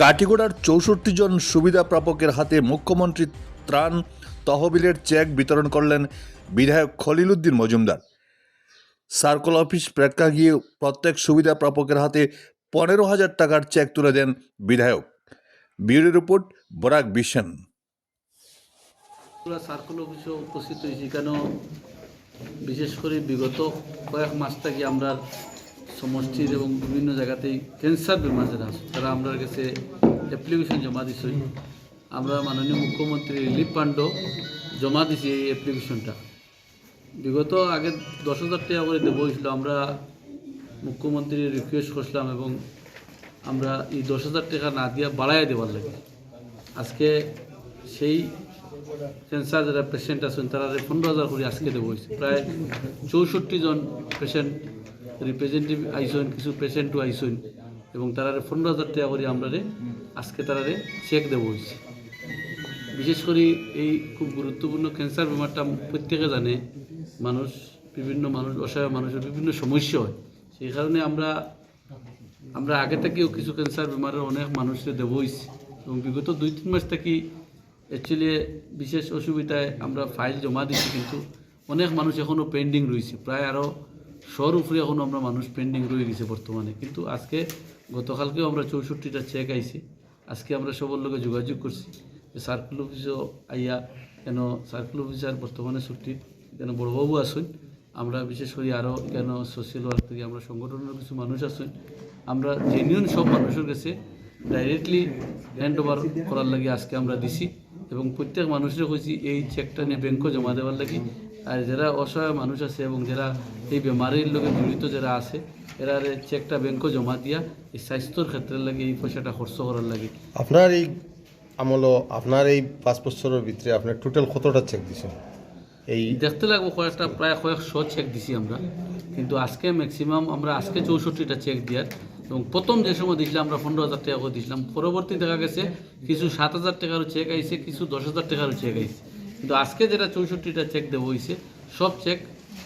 কাটিগোড়ার চৌষট্টি জন সুবিধা প্রাপকের হাতে মুখ্যমন্ত্রী ত্রাণ তহবিলের চেক বিতরণ করলেন বিধায়ক খলিলুদ্দিন মজুমদার। সার্কল অফিস প্রেক্ষা গিয়ে প্রত্যেক সুবিধা প্রাপকের হাতে পনেরো হাজার টাকার চেক তুলে দেন বিধায়ক। Bureau report, Barak vision. Circle অফিসে উপস্থিত হয়েছি কেন? বিশেষ করে বিগত কয়েক মাস থেকে আমরা সমষ্টির এবং বিভিন্ন জায়গাতেই ক্যান্সার বেমার যারা আছে। তারা আমরা কাছে অ্যাপ্লিকেশন জমা দিছি। আমরা মাননীয় মুখ্যমন্ত্রী রিলিফ ফান্ডও জমা দিছি এই অ্যাপ্লিকেশনটা বিগত আগে দশ হাজার টাকা করে দেবো হয়েছিল। আমরা মুখ্যমন্ত্রী রিকোয়েস্ট করছিলাম এবং আমরা এই দশ হাজার টাকা না দিয়া বাড়াই দেওয়ার লাগে। আজকে সেই ক্যান্সার যারা পেশেন্ট আছেন তারা পনেরো হাজার করে আজকে দেবো হয়েছে। প্রায় চৌষট্টি জন পেশেন্ট রিপ্রেজেন্টেটিভ আইসন কিছু পেশেন্টও আইসন এবং তারা পনেরো হাজার টাকা করে আমরা আজকে তারা চেক দেবো হয়েছে বিশেষ করে এই খুব গুরুত্বপূর্ণ ক্যান্সার বেমারটা প্রত্যেকে জানে, মানুষ, বিভিন্ন মানুষ, অসহায় মানুষের বিভিন্ন সমস্যা হয়। সেই কারণে আমরা আমরা আগে থেকেও কিছু ক্যান্সার বেমারের অনেক মানুষকে দেবো হয়েছি এবং বিগত দুই তিন মাস থেকে অ্যাকচুয়ালি বিশেষ অসুবিধায় আমরা ফাইল জমা দিচ্ছি কিন্তু অনেক মানুষ এখনও পেন্ডিং রয়েছে। প্রায় আরও শহর উপরে এখনও আমরা মানুষ পেন্ডিং রয়ে গেছে বর্তমানে। কিন্তু আজকে গতকালকেও আমরা চৌষট্টিটা চেক আইছি। আজকে আমরা সবার লোকে যোগাযোগ করছি যে সার্কেল অফিসও আইয়া কেন সার্কেল অফিসার বর্তমানে ছুটি, কেন বড়বাবু আসুন, আমরা বিশেষ করে আরও কেন সোশ্যাল ওয়ার্ক থেকে আমরা সংগঠনের কিছু মানুষ আসুন, আমরা জেনুইন সব মানুষের কাছে ডাইরেক্টলি হ্যান্ড ওভার করার লাগে আজকে আমরা দিছি। এবং প্রত্যেক মানুষের কইছি এই চেকটা নিয়ে ব্যাংকও জমা দেওয়ার লাগে। আর যারা অসহায় মানুষ আছে এবং যারা এই বেমারির লোকে জড়িত যারা আছে, এরা চেকটা ব্যাংকও জমা দিয়া এই স্বাস্থ্যর ক্ষেত্রে লাগে এই পয়সাটা খরচ করার লাগে। আপনার এই আমল আপনার এই পাঁচ বছরের ভিতরে আপনার টোটাল কতটা চেক দিছেন? এই দেখতে লাগবো, কয়েকটা প্রায় কয়েকশো চেক দিছি আমরা। কিন্তু আজকে ম্যাক্সিমাম আমরা আজকে চৌষট্টিটা চেক দিয়ার এবং প্রথম যে সময় দিয়েছিলাম আমরা পনেরো হাজার টাকা করে দিয়েছিলাম পরবর্তী দেখা গেছে, কিছু সাত হাজার টাকারও চেক আইছে, কিছু দশ হাজার টাকারও চেক আইছে। কিন্তু আজকে যেটা চৌষট্টিটা চেক দেবো হয়েছে সব চেক